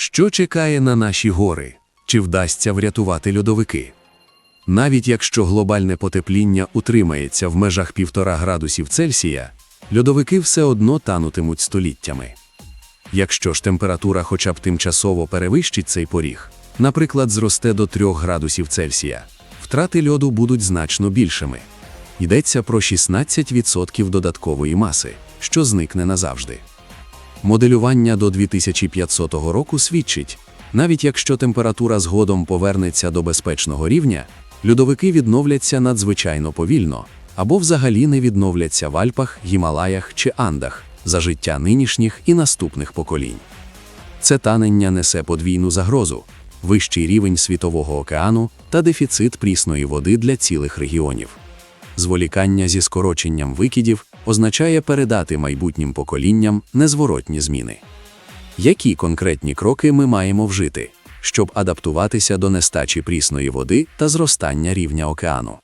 Що чекає на наші гори? Чи вдасться врятувати льодовики? Навіть якщо глобальне потепління утримається в межах 1,5 градусів Цельсія, льодовики все одно танутимуть століттями. Якщо ж температура хоча б тимчасово перевищить цей поріг, наприклад, зросте до 3 градусів Цельсія, втрати льоду будуть значно більшими. Йдеться про 16% додаткової маси, що зникне назавжди. Моделювання до 2500 року свідчить, навіть якщо температура згодом повернеться до безпечного рівня, льодовики відновляться надзвичайно повільно або взагалі не відновляться в Альпах, Гімалаях чи Андах за життя нинішніх і наступних поколінь. Це танення несе подвійну загрозу, вищий рівень світового океану та дефіцит прісної води для цілих регіонів. Зволікання зі скороченням викидів означає передати майбутнім поколінням незворотні зміни. Які конкретні кроки ми маємо вжити, щоб адаптуватися до нестачі прісної води та зростання рівня океану?